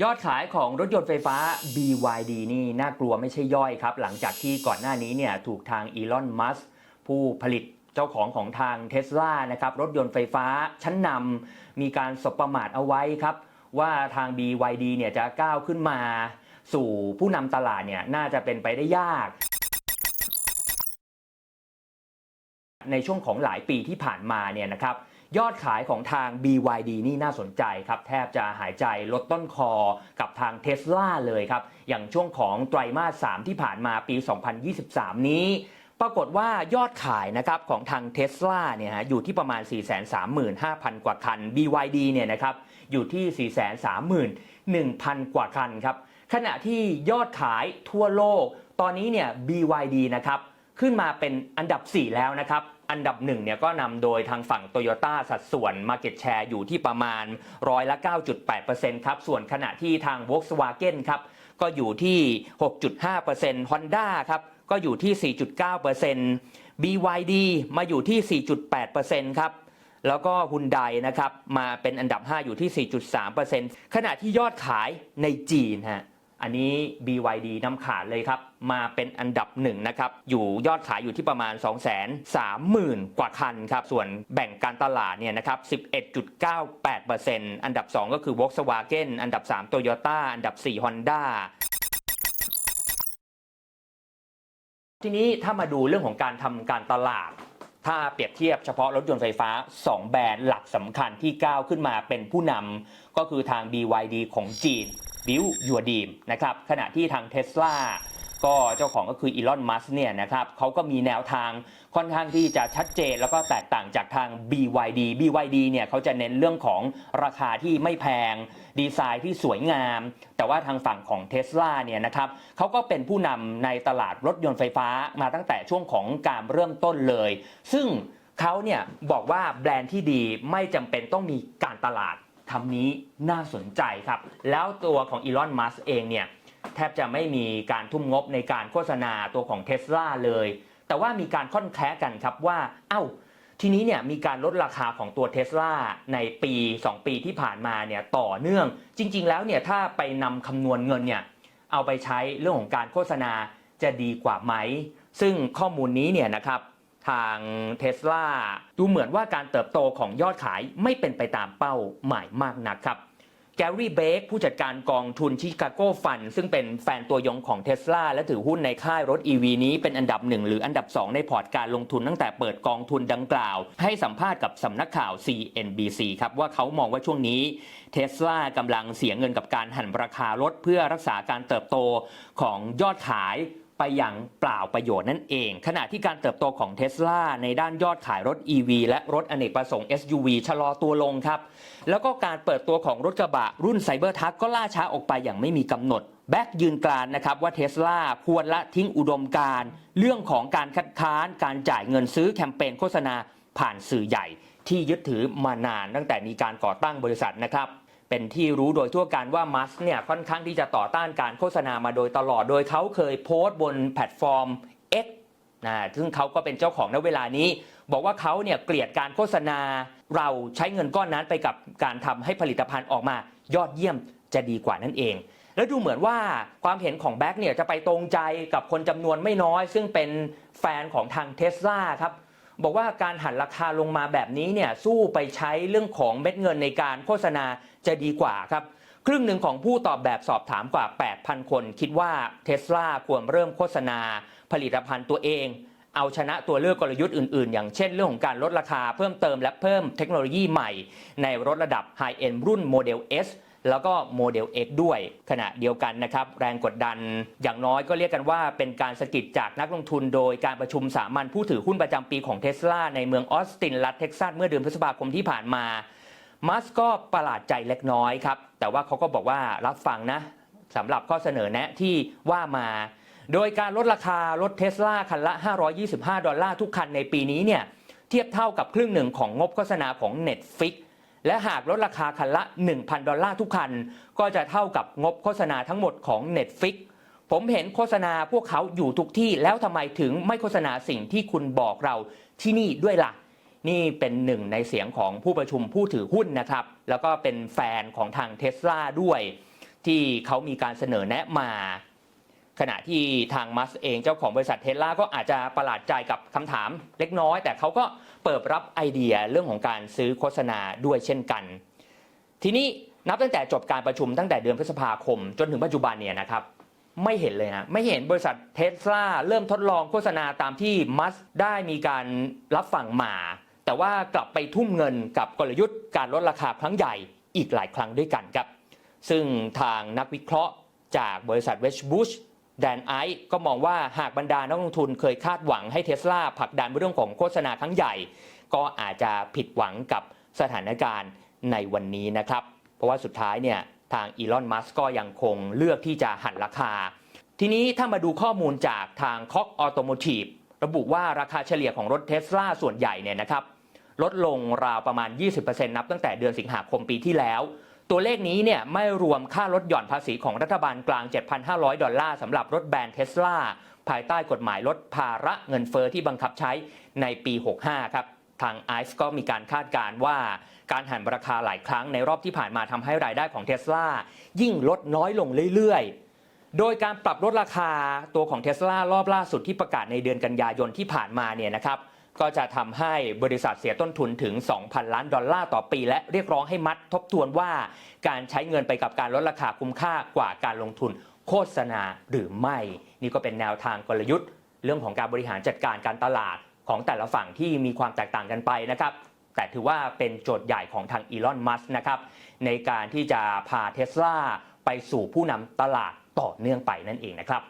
ยอดขายของรถยนต์ไฟฟ้า BYD นี่น่ากลัวไม่ใช่ย่อยครับ หลังจากที่ก่อนหน้านี้เนี่ยถูกทางอีลอน มัสผู้ผลิตเจ้าของของทางเท s l a นะครับรถยนต์ไฟฟ้าชั้นนำมีการสบประมาทเอาไว้ครับ ว่าทาง BYD เนี่ยจะก้าวขึ้นมา สู่ผู้นำตลาดเนี่ยน่าจะเป็นไปได้ยาก ในช่วงของหลายปีที่ผ่านมาเนี่ยนะครับ ยอดขายของทาง BYD นี่น่าสนใจครับ แทบจะหายใจลดต้นคอกับทาง Tesla เลยครับ อย่างช่วงของไตรมาส 3 ที่ผ่านมาปี 2023 นี้ ปรากฏว่ายอดขายนะครับของทาง Tesla เนี่ยฮะอยู่ที่ประมาณ 435,000 กว่าคัน BYD เนี่ยนะครับอยู่ที่ 431,000 กว่าคันครับ ขณะที่ยอดขายทั่วโลก ตอนนี้เนี่ย BYD นะครับขึ้นมาเป็นอันดับ 4 แล้วนะครับ อันดับ1เนี่ยก็นำโดยทางฝั่ง Toyota สัดส่วน Market Share อยู่ที่ประมาณร้อยละ 9.8%ครับ ส่วนขณะที่ทาง Volkswagen ครับ ก็อยู่ที่ 6.5% Honda ครับก็อยู่ที่ 4.9% BYD มาอยู่ที่ 4.8%ครับแล้วก็ฮุนไดนะครับ มาเป็นอันดับ 5 อยู่ที่ 4.3%ขณะที่ยอดขายในจีนฮะ อันนี้ BYD นำขาดเลยครับ มาเป็นอันดับหนึ่งนะครับ อยู่ยอดขายอยู่ที่ประมาณ 2 3 0 0 0 0 กว่าคันครับ ส่วนแบ่งการตลาดเนี่ยนะครับ 11.98%อันดับ 2 ก็คือ Volkswagen อันดับ 3 Toyota อันดับ 4 Honda ทีนี้ถ้ามาดูเรื่องของการทำการตลาด ถ้าเปรียบเทียบเฉพาะรถยนต์ไฟฟ้า 2 แบรนด์หลักสำคัญที่ก้าวขึ้นมาเป็นผู้นำก็คือทาง BYD ของจีน บิวยัวดีมนะครับขณะที่ทาง Tesla ก็เจ้าของก็คืออีลอน มัสเนี่ยนะครับเขาก็มีแนวทางค่อนข้างที่จะชัดเจนแล้วก็แตกต่างจากทาง BYD BYD เนี่ยเขาจะเน้นเรื่องของราคาที่ไม่แพง ดีไซน์ที่สวยงาม แต่ว่าทางฝั่งของ Tesla เนี่ยนะครับเขาก็เป็นผู้นำในตลาดรถยนต์ไฟฟ้ามาตั้งแต่ช่วงของการเริ่มต้นเลย ซึ่งเขาเนี่ยบอกว่าแบรนด์ที่ดีไม่จำเป็นต้องมีการตลาด คำนี้น่าสนใจครับ แล้วตัวของอีลอน มัสเองเนี่ย แทบจะไม่มีการทุ่มงบในการโฆษณาตัวของเท s l a เลย แต่ว่ามีการค่อนแคล้กันครับว่า เอ้า ทีนี้เนี่ยมีการลดราคาของตัวเท s l a ในปี 2 ปีที่ผ่านมาเนี่ยต่อเนื่อง จริง ๆ แล้วเนี่ยถ้าไปนำคำนวณเงินเนี่ยเอาไปใช้เรื่องของการโฆษณาจะดีกว่าไหม ซึ่งข้อมูลนี้เนี่ยนะครับ ทางเท s l a ดูเหมือนว่าการเติบโตของยอดขายไม่เป็นไปตามเป้าหมายมากนักครับแกรี่เบคผู้จัดการกองทุนชิคาโกฟันซึ่งเป็นแฟนตัวยงของเท s l a และถือหุ้นในค่ายรถ EV นี้เป็นอันดับหนึ่งหรืออันดับ 2 ในพอร์ตการลงทุนตั้งแต่เปิดกองทุนดังกล่าว ให้สัมภาษณ์กับสำนักข่าว CNBC ครับว่าเขามองว่าช่วงนี้เท s l a กำลังเสียเงินกับการหันราคารถเพื่อรักษาการเติบโตของยอดขาย ไปอย่างเปล่าประโยชน์นั่นเอง ขณะที่การเติบโตของเท s l a ในด้านยอดขายรถ EV และรถอเนกประสงค์ SUV ชะลอตัวลงครับ แล้วก็การเปิดตัวของรถกระบะรุ่นไซเบอร์ทักก็ล่าช้าออกไปอย่างไม่มีกำหนดแบ็กยืนกรานนะครับว่าเท s l a ควรละทิ้งอุดมการเรื่องของการคัดค้านการจ่ายเงินซื้อแคมเปญโฆษณาผ่านสื่อใหญ่ที่ยึดถือมานานตั้งแต่มีการก่อตั้งบริษัทนะครับ เป็นที่รู้โดยทั่วกันว่ามัสเนี่ยค่อนข้างที่จะต่อต้านการโฆษณามาโดยตลอด โดยเขาเคยโพสต์บนแพลตฟอร์ม X นะซึ่งเขาก็เป็นเจ้าของณเวลานี้ บอกว่าเขาเนี่ยเกลียดการโฆษณา เราใช้เงินก้อนนั้นไปกับการทำให้ผลิตภัณฑ์ออกมายอดเยี่ยมจะดีกว่านั่นเอง แล้วดูเหมือนว่าความเห็นของแบ็กเนี่ยจะไปตรงใจกับคนจำนวนไม่น้อย ซึ่งเป็นแฟนของทางเทสลาครับ บอกว่าการหันราคาลงมาแบบนี้เนี่ยสู้ไปใช้เรื่องของเม็ดเงินในการโฆษณาจะดีกว่าครับครึ่งหนึ่งของผู้ตอบแบบสอบถามกว่า 8,000 คน คิดว่าเทสลาควรเริ่มโฆษณา ผลิตภัณฑ์ตัวเอง เอาชนะตัวเลือกกลยุทธ์อื่นๆ อย่างเช่นเรื่องของการลดราคาเพิ่มเติมและเพิ่มเทคโนโลยีใหม่ ในรถระดับ High End รุ่นโมเดล S แล้วก็โมเดล X ด้วย ขณะเดียวกันนะครับแรงกดดันอย่างน้อยก็เรียกกันว่าเป็นการสะกิดจากนักลงทุนโดยการประชุมสามัญผู้ถือหุ้นประจำปีของเทสลาในเมืองออสตินรัฐเท็กซัสเมื่อเดือนพฤษภาคมที่ผ่านมามัสก็ประหลาดใจเล็กน้อยครับ แต่ว่าเขาก็บอกว่ารับฟังนะสำหรับข้อเสนอแนะที่ว่ามา โดยการลดราคารถเทสลาคันละ 525 ดอลลาร์ทุกคันในปีนี้เนี่ยเทียบเท่ากับครึ่งหนึ่งของงบโฆษณาของ Netflix และหากลดราคาคันละ 1,000 ดอลลาร์ทุกคัน ก็จะเท่ากับงบโฆษณาทั้งหมดของ Netflix ผมเห็นโฆษณาพวกเขาอยู่ทุกที่แล้วทำไมถึงไม่โฆษณาสิ่งที่คุณบอกเราที่นี่ด้วยล่ะ นี่เป็นหนึ่งในเสียงของผู้ประชุมผู้ถือหุ้นนะครับ แล้วก็เป็นแฟนของทางเท s l a ด้วย ที่เขามีการเสนอแนะมา ขณะที่ทางมัสเองเจ้าของบริษัทเทสลาก็อาจจะประหลาดใจกับคำถามเล็กน้อย แต่เขาก็เปิดรับไอเดียเรื่องของการซื้อโฆษณาด้วยเช่นกัน ทีนี้นับตั้งแต่จบการประชุมตั้งแต่เดือนพฤษภาคม จนถึงปัจจุบันเนี่ยนะครับไม่เห็นเลยนะไม่เห็นบริษัทเทสลาเริ่มทดลองโฆษณาตามที่มัสได้มีการรับฟังมา แต่ว่ากลับไปทุ่มเงินกับกลยุทธ์การลดราคาครั้งใหญ่อีกหลายครั้งด้วยกันครับ ซึ่งทางนักวิเคราะห์จากบริษัทเวชบุช แดนไอซ์ก็มองว่าหากบรรดานักลงทุนเคยคาดหวังให้เทสลาผลักดันเรื่องของโฆษณาครั้งใหญ่ ก็อาจจะผิดหวังกับสถานการณ์ในวันนี้นะครับ เพราะว่าสุดท้ายเนี่ยทางอีลอน มัสก็ยังคงเลือกที่จะหันราคา ทีนี้ถ้ามาดูข้อมูลจากทางคอกออโตโมทีฟระบุว่าราคาเฉลี่ยของรถเทสลาส่วนใหญ่เนี่ยนะครับลดลงราวประมาณ 20%นับตั้งแต่เดือนสิงหาคมปีที่แล้ว ตัวเลขนี้เนี่ยไม่รวมค่าลดหย่อนภาษีของรัฐบาลกลาง 7,500 ดอลลาร์สำหรับรถแบรนด์เทสลาภายใต้กฎหมายลดภาระเงินเฟอ้อที่บังคับใช้ในปี 65 ครับ ทางไอซ์ก็มีการคาดการณ์ว่า การหันราคาหลายครั้งในรอบที่ผ่านมาทำให้รายได้ของเทสลายิ่งลดน้อยลงเรื่อยๆ โดยการปรับลดราคาตัวของเทสลารอบล่าสุดที่ประกาศในเดือนกันยายนที่ผ่านมาเนี่ยนะครับ ก็จะทำให้บริษัทเสียต้นทุนถึง 2,000 ล้านดอลลาร์ต่อปี และเรียกร้องให้มัดทบทวนว่า การใช้เงินไปกับการลดราคาคุ้มค่ากว่าการลงทุนโฆษณาหรือไม่ นี่ก็เป็นแนวทางกลยุทธ์ เรื่องของการบริหารจัดการการตลาดของแต่ละฝั่งที่มีความแตกต่างกันไปนะครับแต่ถือว่าเป็นโจทย์ใหญ่ของทางอีลอน มัสนะครับในการที่จะพาเทสลาไปสู่ผู้นำตลาดต่อเนื่องไปนั่นเองนะครับ